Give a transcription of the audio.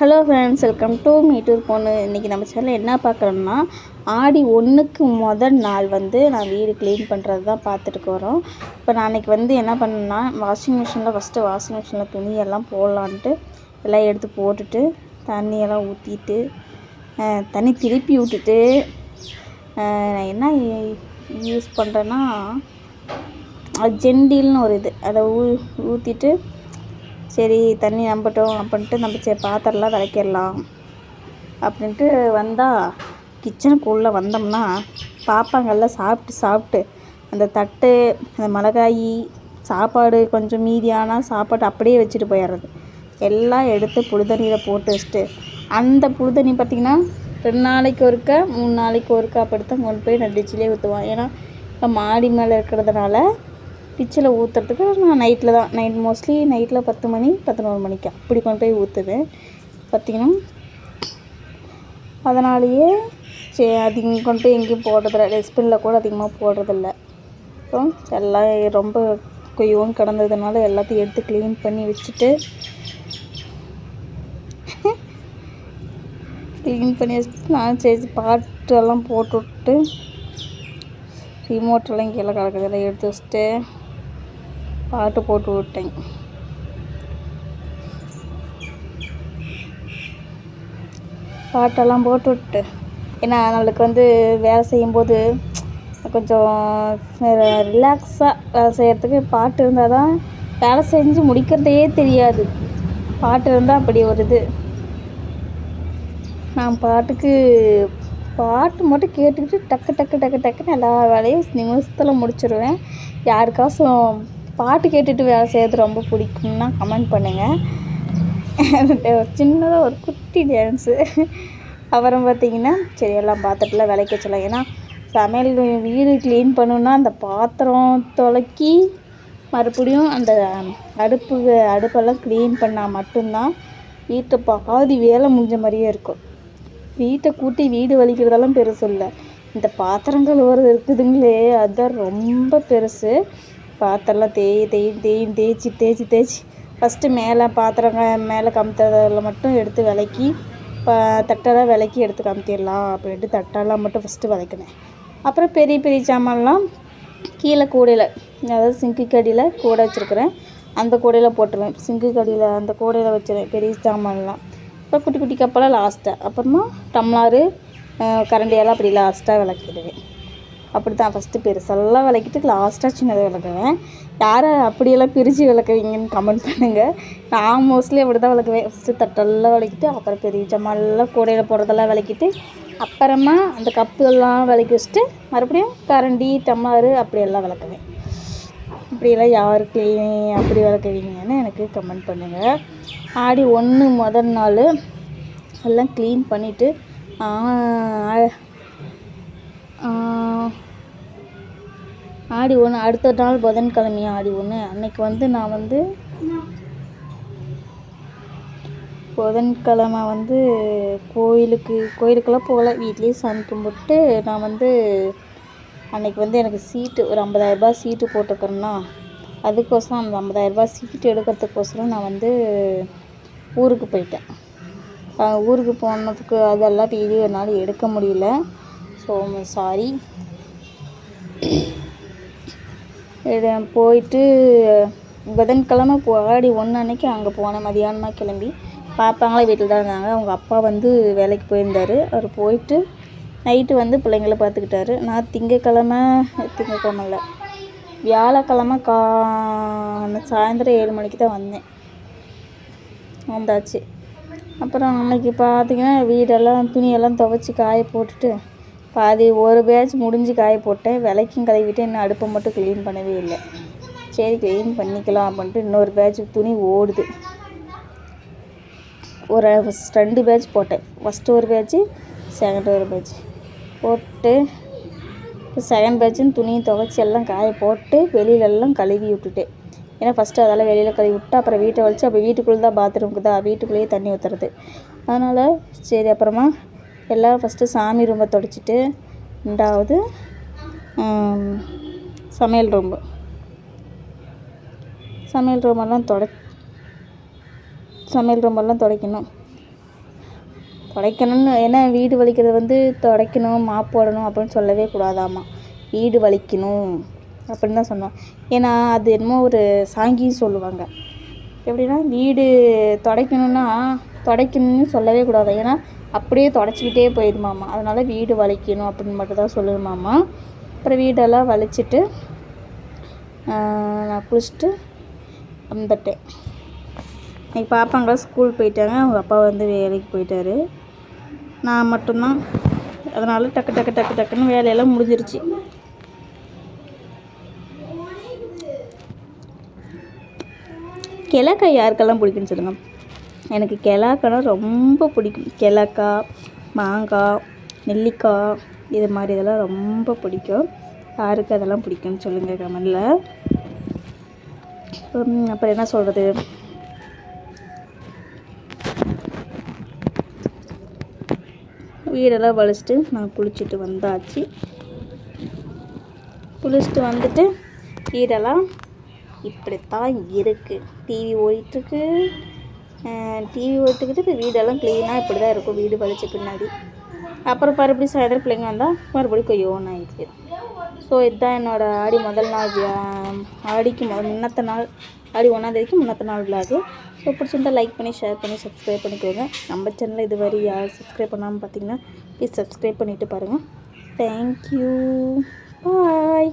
Hello friends welcome to Mettur பொண்ணு இன்றைக்கி நம்ம சேனலில் என்ன பார்க்குறோம்னா ஆடி ஒன்றுக்கு முதல் நாள் வந்து நான் வீடு க்ளீன் பண்ணுறது தான் பார்த்துட்டு வரோம் இப்போ நான் அன்றைக்கி வந்து என்ன பண்ணேன்னா வாஷிங் மிஷினில் ஃபஸ்ட்டு வாஷிங் மிஷினில் துணியெல்லாம் போடலான்ட்டு எல்லாம் எடுத்து போட்டுட்டு தண்ணியெல்லாம் ஊற்றிட்டு தண்ணி திருப்பி விட்டுட்டு நான் என்ன யூஸ் பண்ணுறேன்னா ஜெண்டில்னு ஒரு இது அதை ஊ ஊற்றிட்டு சரி தண்ணி நம்பட்டும் அப்படின்ட்டு நம்ம சரி பாத்திரம்லாம் விளக்கிடலாம் அப்படின்ட்டு வந்தால் கிச்சனுக்குள்ளே வந்தோம்னா பாப்பாங்கெல்லாம் சாப்பிட்டு சாப்பிட்டு அந்த தட்டு அந்த மிளகாய் சாப்பாடு கொஞ்சம் மீதியான சாப்பாடு அப்படியே வச்சுட்டு போயிடுறது. எல்லாம் எடுத்து புழுதண்ணியில் போட்டு வச்சுட்டு அந்த புழுதண்ணி பார்த்திங்கன்னா ரெண்டு நாளைக்கு ஒருக்கா மூணு நாளைக்கு ஒருக்கா அப்படி தான் கொண்டு போய் நான் டிச்சிலே ஊற்றுவேன் ஏன்னா இப்போ மாடி மேலே இருக்கிறதுனால பிச்சில் ஊற்றுறதுக்கு நான் நைட்டில் தான். நைட் மோஸ்ட்லி நைட்டில் பத்து மணி பதினோரு மணிக்கு அப்படி கொண்டு போய் ஊற்றுவேன் பார்த்திங்கன்னா அதனாலேயே சரி அதிகம் கொண்டு போய் எங்கேயும் போடுறதில்ல. டஸ்ட்பினில் கூட அதிகமாக போடுறதில்ல. அப்புறம் எல்லாம் ரொம்ப கொய்யோன்னு கிடந்ததுனால எல்லாத்தையும் எடுத்து க்ளீன் பண்ணி வச்சுட்டு க்ளீன் பண்ணி வச்சுட்டு நான் சரி பாட்டெல்லாம் போட்டு விட்டு ரிமோட்டெல்லாம் கீழே கிடக்குதெல்லாம் எடுத்து வச்சுட்டு பாட்டு போட்டு விட்டேன். பாட்டெல்லாம் போட்டு விட்டு. ஏன்னா நம்மளுக்கு வந்து வேலை செய்யும்போது கொஞ்சம் ரிலாக்ஸாக வேலை செய்கிறதுக்கு பாட்டு இருந்தால் தான் வேலை செஞ்சு முடிக்கிறதே தெரியாது. பாட்டு இருந்தால் அப்படி ஒரு இது. நான் பாட்டுக்கு பாட்டு மட்டும் கேட்டுக்கிட்டு டக்கு டக்கு டக்கு டக்குன்னு எல்லா வேலையும் நிமிஷத்தில் முடிச்சிடுவேன் யாருக்காச்சும் பாட்டு கேட்டுட்டு வேலை செய்கிறது ரொம்ப பிடிக்கும்னா கமெண்ட் பண்ணுங்கள் சின்னதாக ஒரு குட்டி டான்ஸு அப்புறம் பார்த்தீங்கன்னா சரி எல்லாம் பாத்திரத்தில் விலைக்கு வச்சலாம் ஏன்னா சமையல் வீடு க்ளீன் பண்ணணுன்னா அந்த பாத்திரம் துலக்கி மறுபடியும் அந்த அடுப்பு அடுப்பெல்லாம் க்ளீன் பண்ணால் மட்டும்தான் வீட்டை பாதி வேலை முடிஞ்ச மாதிரியே இருக்கும். வீட்டை கூட்டி வீடு வலிக்கிறதெல்லாம் பெருசு இல்லை. இந்த பாத்திரங்கள் ஒரு இருக்குதுங்களே அதுதான் ரொம்ப பெருசு. பாத்திரம்லாம் தேய் தேய் தேய் தேய்ச்சி தேய்ச்சி தேய்ச்சி. ஃபஸ்ட்டு மேலே பாத்திரம் மேலே கமுத்ததில் மட்டும் எடுத்து விளக்கி இப்போ தட்டெல்லாம் விளக்கி எடுத்து கமுத்திடலாம். அப்படின்ட்டு தட்டெல்லாம் மட்டும் ஃபஸ்ட்டு விளக்குனேன். அப்புறம் பெரிய பெரிய சாமான்லாம் கீழே கூடையில் அதாவது சிங்கு கடியில் கூடை வச்சுருக்குறேன். அந்த கூடையில் போட்டுருவேன். சிங்கு கடியில் அந்த கூடையில் வச்சுருவேன் பெரிய சாமான்லாம். அப்புறம் குட்டி குட்டி கப்பெல்லாம் லாஸ்ட்டாக அப்புறமா டம்ளாரு கரண்டியெல்லாம் அப்படி லாஸ்ட்டாக விளக்கிடுவேன். அப்படி தான் ஃபஸ்ட்டு பெருசெல்லாம் விளக்கிட்டு லாஸ்ட்டாக சின்னதை விளக்குவேன். யாரை அப்படியெல்லாம் பிரித்து விளக்குவீங்கன்னு கமெண்ட் பண்ணுங்கள் நான் மோஸ்ட்லி அப்படி தான் விளக்குவேன். ஃபஸ்ட்டு தட்டெல்லாம் விளக்கிட்டு அப்புறம் பெரிய ஜமாலெல்லாம் கூடையில் போடுறதெல்லாம் விளக்கிட்டு அப்புறமா அந்த கப்புலாம் விளக்கி வச்சுட்டு மறுபடியும் கரண்டி டம்ளாரு அப்படியெல்லாம் விளக்குவேன். இப்படியெல்லாம் யாருக்கு அப்படி விளக்குவீங்கன்னு எனக்கு கமெண்ட் பண்ணுங்கள் ஆடி ஒன்று முதல் நாள் எல்லாம் க்ளீன் பண்ணிவிட்டு ஆடி ஒன்று அடுத்த நாள் புதன்கிழமையா ஆடி ஒன்று அன்னைக்கு வந்து நான் வந்து புதன்கிழமை வந்து கோயிலுக்கு கோயிலுக்கெல்லாம் போகல. வீட்லேயே சாமி கும்பிட்டு நான் வந்து அன்னைக்கு வந்து எனக்கு சீட்டு ஒரு ஐம்பதாயிரரூபா சீட்டு போட்டுக்கிறேன்னா அதுக்கோசரம் அந்த ஐம்பதாயிரரூபா சீட்டு எடுக்கிறதுக்கோசரம் நான் வந்து ஊருக்கு போயிட்டேன். ஊருக்கு போனதுக்கு அதெல்லாம் வீடியோ என்னால் எடுக்க முடியல. ஸோ சாரி போயிட்டு புதன்கிழமை போ ஆடி ஒன்று அன்றைக்கி அங்கே போனேன் மதியானமாக கிளம்பி பாப்பாங்களாம் வீட்டில் தான் இருந்தாங்க. அவங்க அப்பா வந்து வேலைக்கு போயிருந்தார். அவர் போயிட்டு நைட்டு வந்து பிள்ளைங்கள பார்த்துக்கிட்டாரு. நான் திங்கக்கிழமை திங்கக்கிழமை இல்லை வியாழக்கிழமை கா சாயந்தரம் ஏழு மணிக்கு தான் வந்தேன். வந்தாச்சு. அப்புறம் அன்னைக்கு பார்த்தீங்கன்னா வீடெல்லாம் துணியெல்லாம் துவைச்சி காய போட்டுட்டு பாதி ஒரு பேட்ச் முடிஞ்சு காய போட்டேன். விளக்கும் கழுவிட்டு இன்னும் அடுப்பை மட்டும் க்ளீன் பண்ணவே இல்லை. சரி க்ளீன் பண்ணிக்கலாம் அப்படின்ட்டு இன்னொரு பேட்ச் துணி ஓடுது. ஒரு ரெண்டு பேட்ச் போட்டேன். ஃபஸ்ட்டு ஒரு பேட்ச்சு செகண்ட் ஒரு பேட்ச் போட்டு இப்போ செகண்ட் பேட்சுன்னு துணியும் துவைச்சி எல்லாம் காய போட்டு வெளியிலெல்லாம் கழுவி விட்டுட்டேன். ஏன்னா ஃபஸ்ட்டு அதெல்லாம் வெளியில் கழுவி விட்டு அப்புறம் வீட்டை வலிச்சு அப்போ வீட்டுக்குள்ளே தான் பாத்ரூமுக்கு தான் வீட்டுக்குள்ளேயே தண்ணி ஊற்றுறது அதனால் சரி அப்புறமா எல்லாம் ஃபஸ்ட்டு சாமி ரூமை தொடச்சிட்டு ரெண்டாவது சமையல் ரூம்பு. சமையல் ரூமெல்லாம் தொட சமையல் ரூமெல்லாம் துடைக்கணும். துடைக்கணும்னு ஏன்னா வீடு வலிக்கிறது வந்து துடைக்கணும் மாப் போடணும் அப்படின்னு சொல்லவே கூடாதாம்மா வீடு வலிக்கணும் அப்படின்னு தான் சொன்னோம். ஏன்னா அது என்னமோ ஒரு சாங்கியம் சொல்லுவாங்க. எப்படின்னா வீடு துடைக்கணுன்னா துடைக்கணும்னு சொல்லவே கூடாது. ஏன்னா அப்படியே துடைச்சிக்கிட்டே போயிடுமாமா அதனால் வீடு வலிக்கணும் அப்படின்னு மட்டும் தான் சொல்லுமாமா அப்புறம் வீடெல்லாம் வலிச்சிட்டு நான் குளிச்சுட்டு வந்துட்டேன். இன்னைக்கு பாப்பாங்களாம் ஸ்கூல் போயிட்டாங்க. அவங்க அப்பா வந்து வேலைக்கு போயிட்டாரு. நான் மட்டும்தான். அதனால் டக்கு டக்கு டக்கு டக்குன்னு வேலையெல்லாம் முடிஞ்சிருச்சு. கிழக்கா யாருக்கெல்லாம் பிடிக்குன்னு சொல்லுங்கள் எனக்கு கிழக்கானா ரொம்ப பிடிக்கும். கிழக்கா மாங்காய் நெல்லிக்காய் இது மாதிரி இதெல்லாம் ரொம்ப பிடிக்கும். யாருக்கு அதெல்லாம் பிடிக்கும்னு சொல்லுங்கள் கமெண்டில். அப்புறம் என்ன சொல்கிறது வீடெல்லாம் வலிச்சிட்டு நான் குளிச்சுட்டு வந்தாச்சு. குளிச்சுட்டு வந்துட்டு வீடெல்லாம் இப்படித்தான் இருக்குது டிவி ஓடிட்டுருக்கு. டிவி ஓடிட்டுருக்குது. இப்போ வீடெல்லாம் க்ளீனாக இப்படி தான் இருக்கும். வீடு வலிச்ச பின்னாடி. அப்புறம் மறுபடியும் சாயந்தரம் பிள்ளைங்க வந்தால் மறுபடியும் கொய்யோன்னு ஆகிடுது ஸோ இதுதான் என்னோடய ஆடி முதல் நாள் ஆடிக்கு மொ முன்னத்த நாள் ஆடி ஒன்றாந்தேதிக்கு முன்னத்த நாள் விளாகு ஸோ பிடிச்சிருந்தால் லைக் பண்ணி ஷேர் பண்ணி சப்ஸ்கிரைப் பண்ணிக்கோங்க. நம்ம சேனலில் இதுவரை யார் சப்ஸ்கிரைப் பண்ணாமல் பார்த்தீங்கன்னா ப்ளீஸ் சப்ஸ்கிரைப் பண்ணிவிட்டு பாருங்கள் தேங்க்யூ பாய்